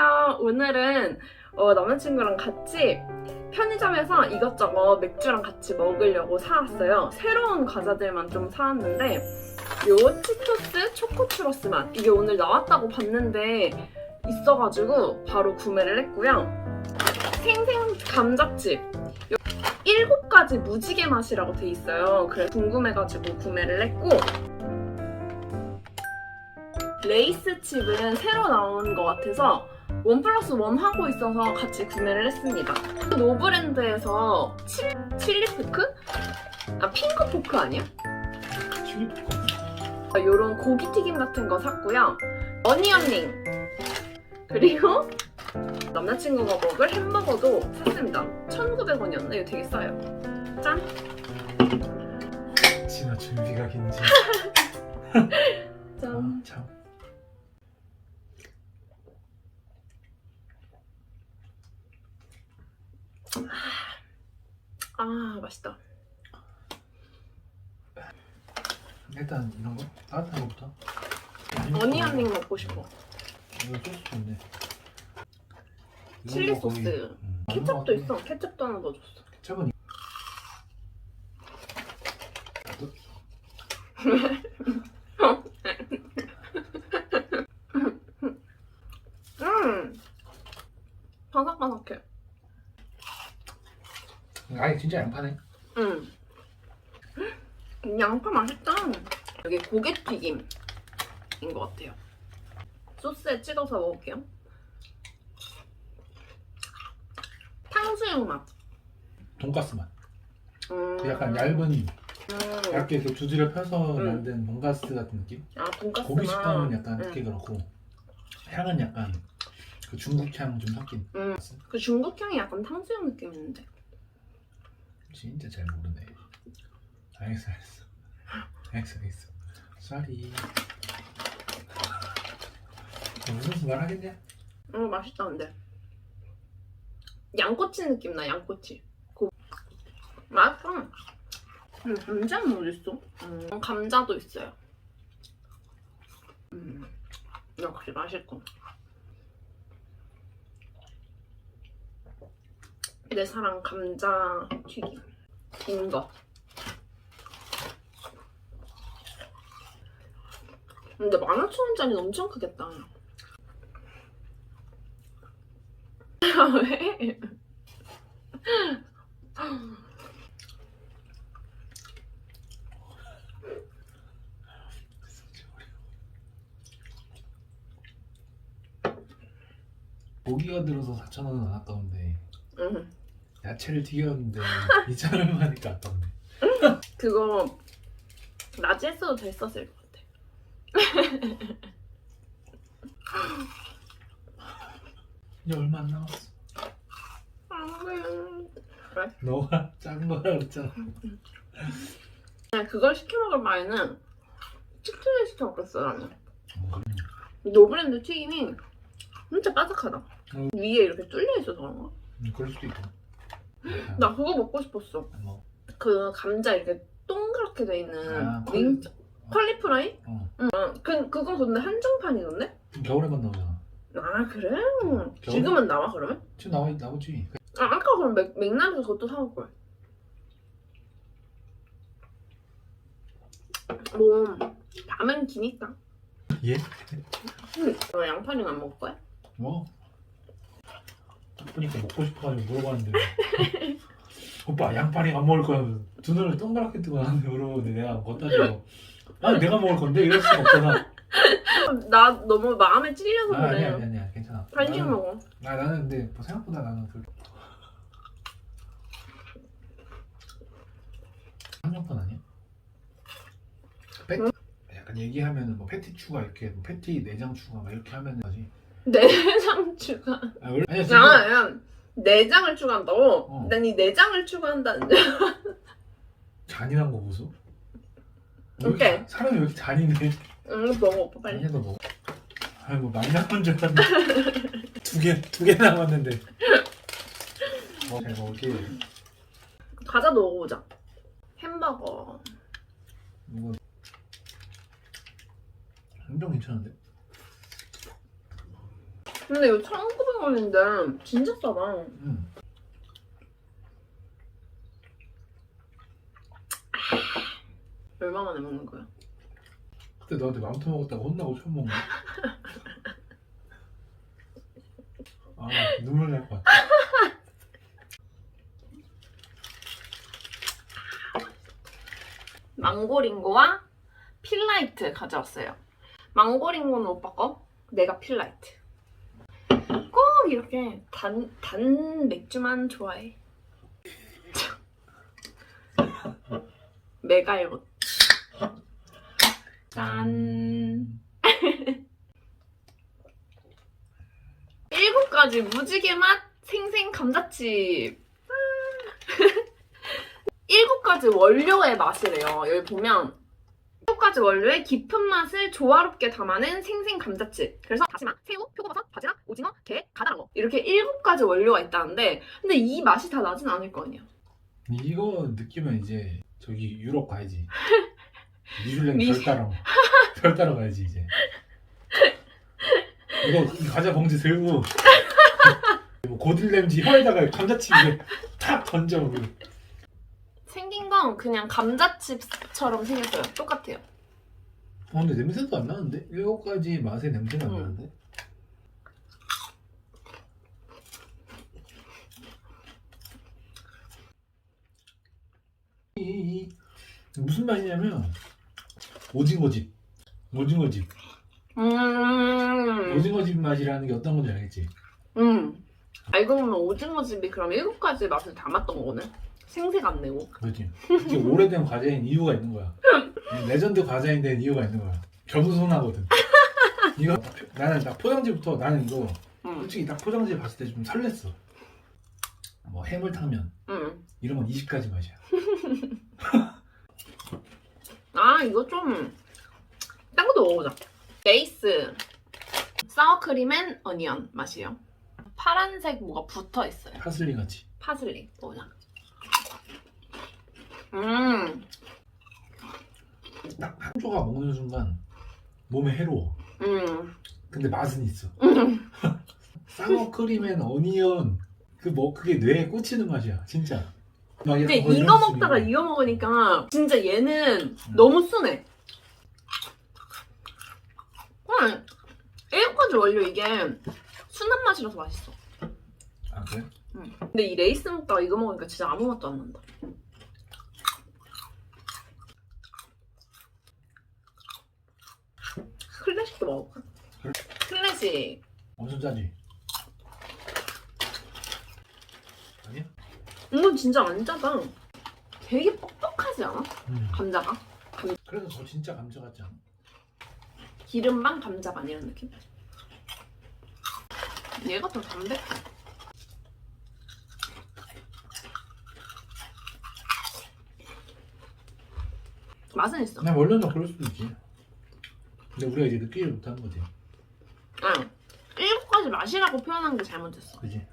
안녕하세요. 오늘은 어, 남자친구랑 같이 편의점에서 이것저것 맥주랑 같이 먹으려고 사왔어요. 새로운 과자들만 좀 사왔는데 요 치토스 초코 추러스 맛 이게 오늘 나왔다고 봤는데 있어가지고 바로 구매를 했고요. 생생 감자칩 요- 일곱 가지 무지개 맛이라고 돼 있어요. 그래서 궁금해가지고 구매를 했고 레이스 칩은 새로 나온 것 같아서 원 플러스 원 하고 있어서 같이 구매를 했습니다. 노브랜드에서 칠, 칠리 포크? 아 핑크 포크 아니야? 이런 고기 튀김 같은 거 샀고요. 어니언링 그리고 남자친구가 먹을 햄버거도 샀습니다. 1,900원이었나? 이거 되게 싸요. 짠! 지나 준비가 긴지. 짠! 아, 참. 아 맛있다. 일단 이런 거 따뜻한 거부터. 어니언링 먹고 싶어. 이거 소스 좋네. 칠리 소스. 음, 케첩도 있어. 케첩도 하나 넣어줬어. 케첩은 이- 나도 음! 바삭바삭해. 아예 진짜 양파네. 음. 양파 맛있다. 여기 고개튀김인 것 같아요. 소스에 찍어서 먹을게요. 탕수육 맛. 돈가스 맛. 음. 그 약간 얇은 음. 얇게 이렇게 두드려 펴서 음. 만든 돈가스 같은 느낌. 아 돈가스 고기 맛. 식감은 약간 음. 특히 그렇고 향은 약간 그 중국 향 좀 섞인. 음. 그 중국 향이 약간 탕수육 느낌 있는데. 진짜 잘 모르네. 알겠어 알겠어. 알겠어 알겠어. 쏘리. 무슨 수 말하겠냐? 음 맛있다 근데. 양꼬치 느낌 나 양꼬치. 고... 맛있다. 음, 감자는 어딨어? 음, 감자도 있어요. 음, 역시 맛있고. 내 사랑 감자 튀김. 긴 거. 근데 15,000원짜리 엄청 크겠다. 왜? 고기가 들어서 4,000원은 안 아까운데 응. 야채를 튀겼는데 2,000원 하니까 아깝네. 그거 낮에 했어도 됐었을 것 같아. 이제 얼마 안 남았어. 음. 너가 짠 거라 그랬잖아. 그냥 그걸 시켜 먹을 바에는 치킨을 시켜 먹겠어 나는. 음, 노브랜드 튀김이 진짜 바삭하다. 음. 위에 이렇게 뚫려 있어서 그런가? 음, 그럴 수도 있고. 나 그거 먹고 싶었어. 뭐, 그 감자 이렇게 동그랗게 돼 있는 아, 링 콜- 컬리프라이? 어. 응. 그 그거 근데 한정판이던데? 겨울에만 나오잖아. 아 그래? 겨울? 지금은 나와 그러면? 지금 나와 나오지. 아 아까 그럼 맥, 맥날에서 그것도 사올 걸. 뭐 밤은 기니까. 예? 응. 너 양파는 안 먹을 거야? 뭐? 딱 보니까 먹고 싶어가지고 물어봤는데 오빠 양파링 안 먹을 거야 두 눈을 동그랗게 뜨고 나한테 물어보는데 내가 걷다 줘 아니 내가 먹을 건데 이럴 수가 없잖아 나 너무 마음에 찔려서 아, 그래. 아니야 아니야 아니야 괜찮아 간식 나는- 먹어. 아 나는 근데 뭐 생각보다 나는 그 한정판 아니야? 패티 응? 약간 얘기하면은 뭐 패티 추가 이렇게 뭐 패티 내장 추가 막 이렇게 하면은 하지 내장 추가. 아 원래 아니야 지금 야, 야, 내장을 추가한다고? 어. 난 이 내장을 추가한다는 잔인한 거 보소 왜 이렇게 오케이. 사- 사람이 왜 이렇게 잔인해 응, 먹어, 오빠 빨리. 아니야 너 먹어 아이고 많이 남은 줄 알았는데 두개 두 개 남았는데 어, 잘 먹을게 과자도 먹어보자. 햄버거. 이거 엄청 괜찮은데? 근데 이거 1,900원인데 진짜 싸다. 음. 얼마 만에 먹는 거야? 그때 너한테 맘터 먹었다고 혼나고 처음 먹는 거야. 아 눈물 날 것 같아. 망고링고와 필라이트 가져왔어요. 망고링고는 오빠 거, 내가 필라이트. 꼭 이렇게 단, 단 맥주만 좋아해. 메갈고 짠. 일곱 가지 무지개 맛 생생 감자칩. 아. 일곱 가지 원료의 맛이래요. 여기 보면 가지 원료의 깊은 맛을 조화롭게 담아낸 생생 감자칩. 그래서 다시마, 새우, 표고버섯, 바지락, 오징어, 게, 가다랑어 이렇게 일곱 가지 원료가 있다는데 근데 이 맛이 다 나진 않을 거 아니야. 이거 느끼면 이제 저기 유럽 가야지. 미슐랭 미- 별 따러 별 따러 가야지 이제. 이거 이 과자 봉지 들고 뭐 고딜 램지 혀에다가 감자칩 이렇게 탁 던져. 생긴 건 그냥 감자칩처럼 생겼어요. 똑같아요. 어, 근데 냄새도 안 나는데? 일곱 가지 맛의 냄새가 안 응. 나는데? 이, 이 무슨 맛이냐면 오징어집 오징어집 음, 오징어집 맛이라는 게 어떤 건지 알겠지? 음. 알고 보면 오징어집이 그럼 일곱 가지 맛을 담았던 거네. 생색 안 내고. 그렇지 이게 오래된 과자인 이유가 있는 거야 레전드 과자인 된 이유가 있는 거야 겸손하거든 이거 딱 표- 나는 딱 포장지부터 나는 이거 음, 솔직히 딱 포장지 봤을 때 좀 설렜어 뭐 해물탕면 음. 이런 건 20가지 맛이야 아 이거 좀 딴 것도 먹어보자. 베이스 사워크림 앤 어니언 맛이에요. 파란색 뭐가 붙어 있어요. 파슬리 같이 파슬리 먹어보자. 음, 딱 한 조각 먹는 순간 몸에 해로워 음, 근데 맛은 있어 음. 사워크림엔 어니언 그 뭐 그게 뇌에 꽂히는 맛이야 진짜 막 근데 이거. 먹다가 이거 먹으니까 진짜 얘는 음. 너무 순해. 응. 일곱 가지 원료 이게 순한 맛이라서 맛있어. 아 그래? 응. 근데 이 레이스 먹다가 이거 먹으니까 진짜 아무 맛도 안 난다. 클래식도 먹어볼까? 그래. 클래식. 엄청 짜지? 아니야? 이건 진짜 안 짜다. 되게 뻑뻑하지 않아? 음. 감자가? 그래서 더 진짜 감자 같지 않아? 기름방 감자반 이런 느낌? 얘가 더 담백해. 맛은 있어. 그냥 원래는 그럴 수도 있지 근데 우리가 이제 느끼지 못하는 거지 응. 일곱 가지 맛이라고 표현한 게 잘못됐어. 그지?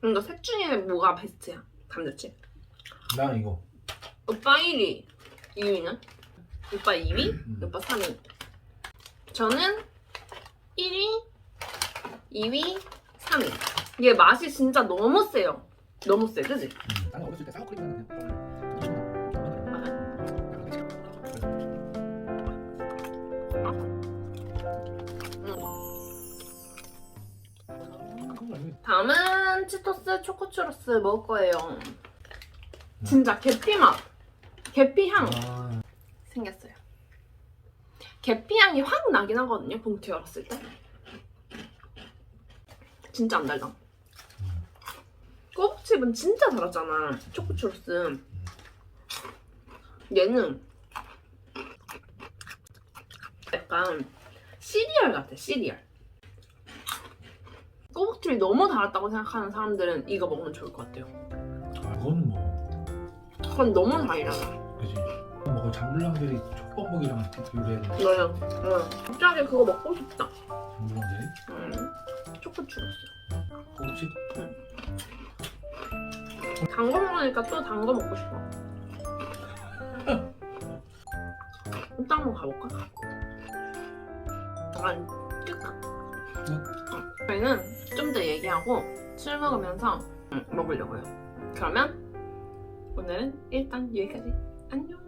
그러니까 셋 중에 뭐가 베스트야? 감자칩. 나 이거 오빠 1위. 2위는? 오빠 2위? 음. 오빠 3위. 저는 1위, 2위, 3위. 이게 맛이 진짜 너무 세요. 너무 세, 그지? 음. 나는 어렸을 때 사워크림 하는 그냥 다음은 치토스 초코추로스 먹을 거예요. 진짜 계피 맛, 계피 향 아, 생겼어요. 계피 향이 확 나긴 하거든요. 봉투 열었을 때. 진짜 안 달다. 꼬북칩은 진짜 달았잖아. 초코추로스. 얘는 약간 시리얼 같아. 시리얼. 꼬북칩이 너무 달았다고 생각하는 사람들은 이거 먹으면 좋을 것 같아요. 아 그건 뭐 그건 너무 달잖아. 그지 뭐 장블랑들이 촉범벅이랑 요리해야 돼 너요. 응. 갑자기 그거 먹고 싶다. 장블랑들이 응. 초코추로스. 혹시 단 거 먹으니까 또 단 거 먹고 싶어. 일단 한번 가볼까? 약간 찔까? 응. 어, 저희는 좀 더 얘기하고 술 먹으면서 응, 먹으려고요. 그러면 오늘은 일단 여기까지. 안녕.